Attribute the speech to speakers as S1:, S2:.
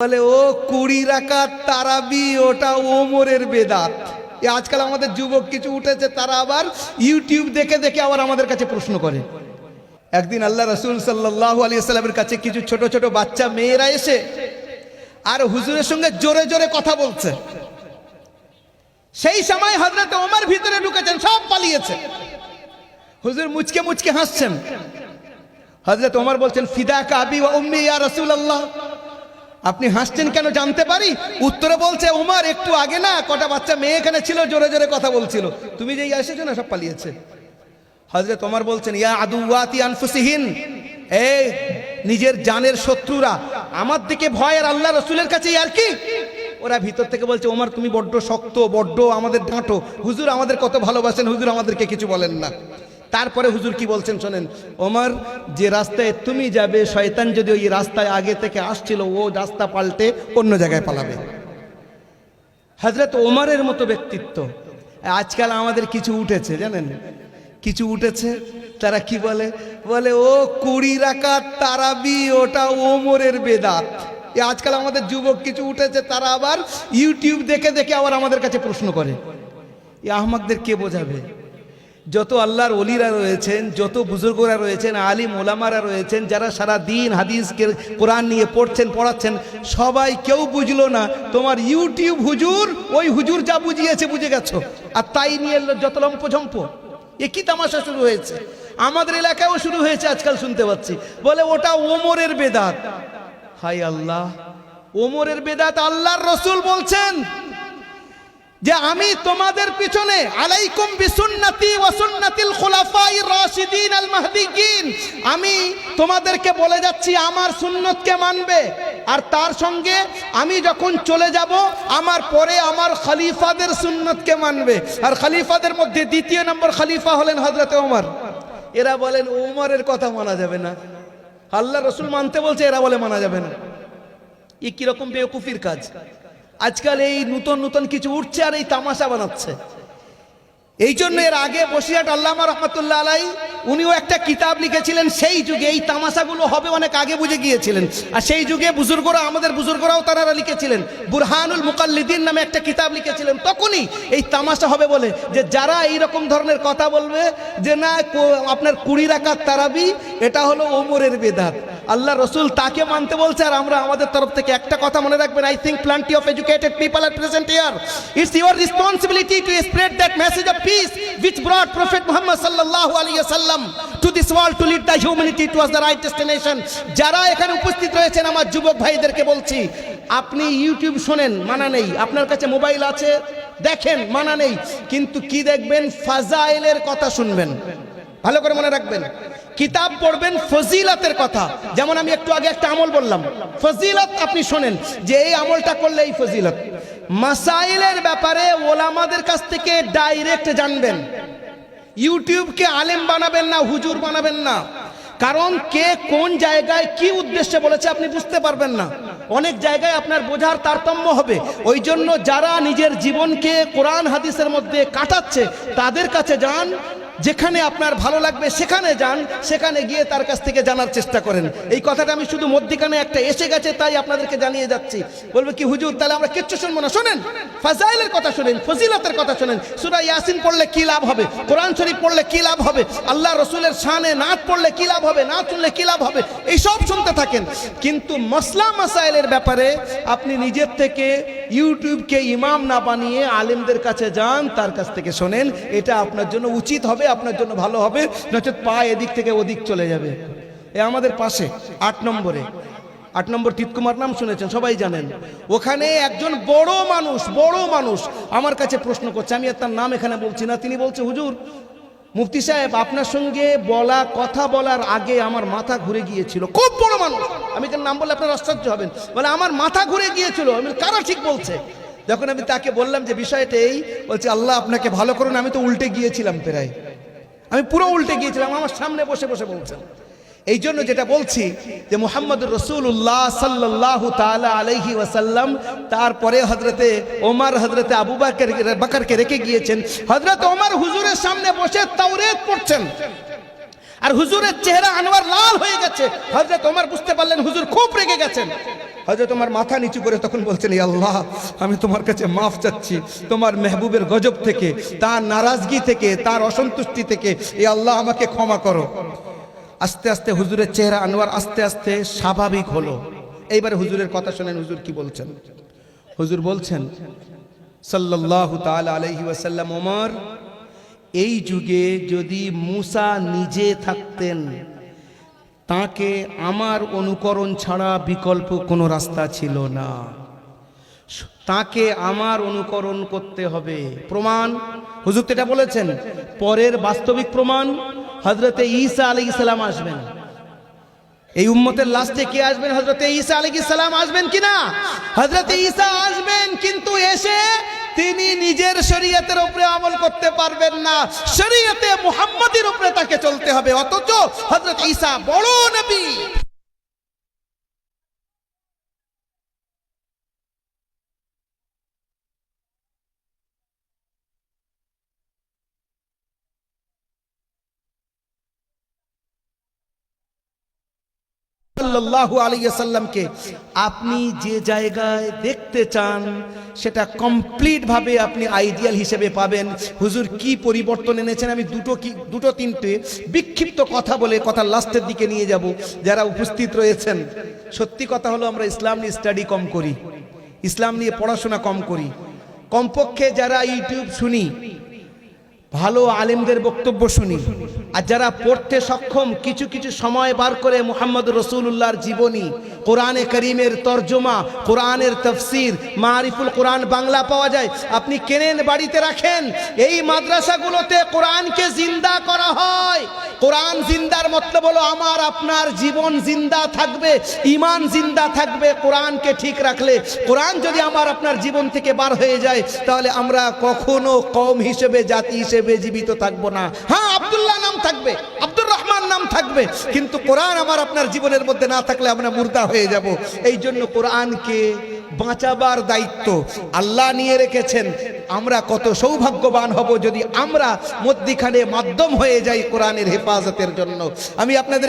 S1: বলে, ও কুড়ি রাকাত তারাবি, ওটা ওমরের বেদাত। আজকাল আমাদের যুবক কিছু উঠেছে, তারা আবার ইউটিউব দেখে দেখে আবার আমাদের কাছে প্রশ্ন করে। একদিন আল্লাহ রসুল সাল্লাহ আলী কাছে কিছু ছোট ছোট বাচ্চা, মেয়েরা এসে আর হুজুরের সঙ্গে জোরে জোরে কথা বলছে। সেই সময় হজরত ওমর ভিতরে ঢুকেছেন, সব পালিয়েছে। হুজুর মুচকে মুচকে হাসছেন। হজরত ওমর বলছেন, ফিদা কাবি ও উম্মি ইয়া রাসূলুল্লাহ। আপনি হাসছেন কেন জানতে পারি? উত্তরে বলছে, ওমর, একটু আগে না কটা বাচ্চা মেয়ে এখানে ছিল, জোরে জোরে কথা বলছিল। তুমি যেই এসেছ না, সব পালিয়েছে। হজরত তোমার বলছেন, ইয়া আদুয়াতি আনফুসিহিন এই নিজের জানের শত্রুরা, আমার দিকে ভয় আর আল্লাহ রসুলের কাছে আর কি? ওরা ভিতর থেকে বলছে, ওমর, তুমি বড্ড শক্ত, বড্ড আমাদের ডাঁটো। হুজুর আমাদের কত ভালোবাসেন, হুজুর আমাদেরকে কিছু বলেন না। তারপরে হুজুর কি বলছেন শোনেন, ওমর, যে রাস্তায় তুমি যাবে, শয়তান যদি ওই রাস্তায় আগে থেকে আসছিল, ও রাস্তা পাল্টে অন্য জায়গায় পালাবে। হজরত ওমরের মতো ব্যক্তিত্ব। আজকাল আমাদের কিছু উঠেছে, জানেন? কিছু উঠেছে, তারা কি বলে? বলে, ও কুড়ি রাকাত তারাবি, ওটা ওমরের বেদাত। আজকাল আমাদের যুবক কিছু উঠেছে, তারা আবার ইউটিউব দেখে দেখে আবার আমাদের কাছে প্রশ্ন করে। এ আহমদদের কে বোঝাবে? যত আল্লাহর অলিরা রয়েছেন, যত বুজুর্গরা রয়েছেন, আলিম ওলামারা রয়েছেন, যারা সারা দিন হাদিসকে, কোরআন নিয়ে পড়ছেন, পড়াচ্ছেন, সবাই কেউ বুঝলো না, তোমার ইউটিউব হুজুর, ওই হুজুর যা বুঝিয়েছে বুঝে গেছো। আর তাই নিয়ে যত লম্পঝম্প এ কি তামাশা শুরু হয়েছে? আমাদের এলাকায়ও শুরু হয়েছে, আজকাল শুনতে পাচ্ছি। বলে ওটা ওমরের বেদাত। হাই আল্লাহ, ওমরের বেদাত আল্লাহর রসুল বলছেন। যে আমি তোমাদের পিছনে আলাইকুম বিসুন্নতি ওয়া সুন্নাতিল খুলাফাই রাশিদিন আল মাহদিয়িন আমি তোমাদেরকে বলে যাচ্ছি, আমার সুন্নতকে মানবে। আর তার সঙ্গে আমি যখন চলে যাব, আমার পরে আমার খলিফাদের সুন্নতকে মানবে। আর খলিফাদের মধ্যে দ্বিতীয় নম্বর খলিফা হলেন হযরত ওমর। এরা বলেন, ওমরের কথা মানা যাবে না। আল্লাহ রসুল মানতে বলছে, এরা বলে মানা যাবে না। এ কীরকম বেকুফির কাজ? আজকাল এই নূতন নূতন কিছু উঠছে আর এই তামাশা বানাচ্ছে। এই জন্য এর আগে বসিয়াট আল্লামা রহমতুল্লাহ আলাই, উনিও একটা কিতাব লিখেছিলেন, সেই যুগে এই তামাশাগুলো হবে অনেক আগে বুঝে গিয়েছিলেন। আর সেই যুগে বুজুর্গরা, আমাদের বুজুর্গরাও তারা লিখেছিলেন, বুরহানুল মুকাল্লিদিন নামে একটা কিতাব লিখেছিলেন। তখনই এই তামাশা হবে বলে যে যারা এই রকম ধরনের কথা বলবে যে না আপনার কুড়ি রাখার তারাবি, এটা হলো ওমরের বেদাত। আল্লাহ রসুল তাকে মানতে বলছে, আর আমরা আমাদের তরফ থেকে একটা কথা মনে রাখবেন। I think plenty of educated people are present here it's your responsibility to spread that message of peace which brought prophet muhammad sallallahu alaihi wasallam to this world to lead the humanity towards the right destination. যারা এখানে উপস্থিত রয়েছেন, আমার যুবক ভাইদেরকে বলছি, আপনি YouTube শোনেন, মানা নেই। আপনার কাছে মোবাইল আছে, দেখেন, মানা নেই। কিন্তু কি দেখবেন? ফাজাইলের কথা শুনবেন। ভালো করে মনে রাখবেন। কিতাব পড়বেন ফজিলতের কথা। যেমন আমি একটু আগে একটা আমল বললাম। ফজিলত আপনি শোনেন, যে এই আমলটা করলে এই ফজিলত। মাসাইলের ব্যাপারে ওলামাদের কাছ থেকে ডাইরেক্ট জানবেন। ইউটিউবকে আলেম বানাবেন না, হুজুর বানাবেন না। কারণ কে কোন জায়গায় কি উদ্দেশ্যে বলেছে আপনি বুঝতে পারবেন না। অনেক জায়গায় আপনার বোঝার তারতম্য হবে। ওই জন্য যারা নিজের জীবনকে কোরআন, হাদিসের মধ্যে কাটাচ্ছে, তাদের কাছে যান। যেখানে আপনার ভালো লাগবে সেখানে যান, সেখানে গিয়ে তার কাছ থেকে জানার চেষ্টা করেন। এই কথাটা আমি শুধু মধ্যিখানে একটা এসে গেছে, তাই আপনাদেরকে জানিয়ে যাচ্ছি। বলবে কি, হুজুর, তাহলে আমরা কিচ্ছু শুনব না। শোনেন, ফাজাইলের কথা শোনেন, ফজিলতের কথা শোনেন। সুরা ইয়াসিন পড়লে কি লাভ হবে? কোরআন শরীফ পড়লে কি লাভ হবে? আল্লাহ রসুলের শানে নাচ পড়লে কি লাভ হবে? না শুনলে কি লাভ হবে? এইসব শুনতে থাকেন। কিন্তু মসলা মাসাইলের ব্যাপারে আপনি নিজের থেকে ইউটিউবকে ইমাম না বানিয়ে আলেমদের কাছে যান, তার কাছ থেকে শোনেন। এটা আপনার জন্য উচিত হবে আপনার জন্য ভালো হবে, নচেত পা এদিক থেকে ওদিক চলে যাবে। এ আমাদের পাশে, আট নম্বরে। আট নম্বর তিতকুমার নাম শুনেছেন, সবাই জানেন। ওখানে একজন বড় মানুষ বড় মানুষ আমার কাছে প্রশ্ন করছে, আমি আর তার নাম এখানে বলছি না, তিনি বলছে, হুজুর, মুফতি সাহেব, আপনার সঙ্গে বলা, কথা বলার আগে আমার মাথা ঘুরে গিয়েছিল। খুব বড় মানুষ। আমি তার নাম বললে আপনার আশ্চর্য হবেন। বলে, আমার মাথা ঘুরে গিয়েছিল। আমি কারা ঠিক বলছে? যখন আমি তাকে বললাম যে, বিষয়টা এই, বলছে, আল্লাহ আপনাকে ভালো করুন, আমি তো উল্টে গিয়েছিলাম প্রায়। আমি পুরো উল্টে গিয়েছিলাম, আমার সামনে বসে বসে বলছেন এই জন্য যেটা বলছি যে মোহাম্মদ রসুল্লাহ সাল্লাহ তালা আলহি ওয়াসাল্লাম তারপরে হজরতে ওমার হজরতে আবু বাকর বাকারকে রেখে গিয়েছেন। হজরত ওমার হুজুরের সামনে বসে তাওরেত পড়ছেন। আর হুজুরের চেহারা আনোয়ার লাল হয়ে গেছে। হজরত তোমার বুঝতে পারলেন হুজুর খুব রেগে গেছেন। হজরত তোমার মাথা নিচু করে তখন বলছেন আল্লাহ, আমি তোমার কাছে মাফ চাচ্ছি। তোমার মেহবুবের গজব থেকে, তার নারাজগি থেকে, তার অসন্তুষ্টি থেকে এই আল্লাহ, আমাকে ক্ষমা করো। আস্তে আস্তে হুজুরের চেহারা আনোয়ার আস্তে আস্তে স্বাভাবিক হলো। এইবার হুজুরের কথা শোনেন, হুজুর কি বলছেন? হুজুর বলছেন, সাল্লাল্লাহু তাআলা আলাইহি ওয়াসাল্লাম, ওমর এই যুগে যদি মুসা নিজে থাকতেন, তাকে আমার অনুকরণ ছাড়া বিকল্প কোনো রাস্তা ছিল না। তাকে আমার অনুকরণ করতে হবে। প্রমাণ? হুজুর এটা বলেছেন। পরের বাস্তবিক প্রমাণ হজরতে ঈসা আলী ইসলাম আসবেন। এই উম্মতের লাস্টে কে আসবেন? হজরতে ঈসা আলী ইসলাম আসবেন কিনা? হজরতে ঈসা আসবেন, কিন্তু এসে তিনি নিজের শরীয়তের উপরে আমল করতে পারবেন না। শরীয়তে মুহাম্মাদের উপরে তাকে চলতে হবে। অথচ হজরত ঈসা বড় নবী। সাল্লামকে আপনি যে জায়গায় দেখতে চান, সেটা কমপ্লিট ভাবে আপনি আইডিয়াল হিসেবে পাবেন। হুজুর কি পরিবর্তন এনেছেন? আমি দুটো কি, দুটো তিনটে বিক্ষিপ্ত কথা বলে কথা লাস্টের দিকে নিয়ে যাব। যারা উপস্থিত রয়েছেন, সত্যি কথা হলো আমরা ইসলাম নিয়ে স্টাডি কম করি, ইসলাম নিয়ে পড়াশোনা কম করি। কমপক্ষে যারা ইউটিউব শুনি, ভালো আলেমদের বক্তব্য শুনি আর যারা পড়তে সক্ষম, কিছু কিছু সময় বার করে মোহাম্মদ রসুল্লাহর জীবনী, কোরআনে করিমের তর্জমা, কোরআনের তফসির, মারিফুল কোরআন বাংলা পাওয়া যায়, আপনি কেনেন বাড়িতে রাখেন? এই মাদ্রাসাগুলোতে কোরআনকে জিন্দা করা হয়। কোরআন জিন্দার মতলব হলো আমার, আপনার জীবন জিন্দা থাকবে ইমান জিন্দা থাকবে, কোরআনকে ঠিক রাখলে। কোরআন যদি আমার, আপনার জীবন থেকে বার হয়ে যায়, তাহলে আমরা কখনো কম হিসেবে, জাতি হিসেবে জীবিত থাকব না। হ্যাঁ আব্দুল্লাহ নাম থাকবে, আব্দুর রহমান নাম থাকবে। কিন্তু কোরআন আমার আপনার জীবনের মধ্যে না থাকলে আমরা মুর্দা হয়ে যাব। এই জন্য কোরআনকে বাঁচাবার দায়িত্ব আল্লাহ নিয়ে রেখেছেন। আমরা কত সৌভাগ্যবান হব যদি আমরা মধ্যিখানে মাধ্যম হয়ে যাই কোরআনের হেফাজতের জন্য। আমি আপনাদের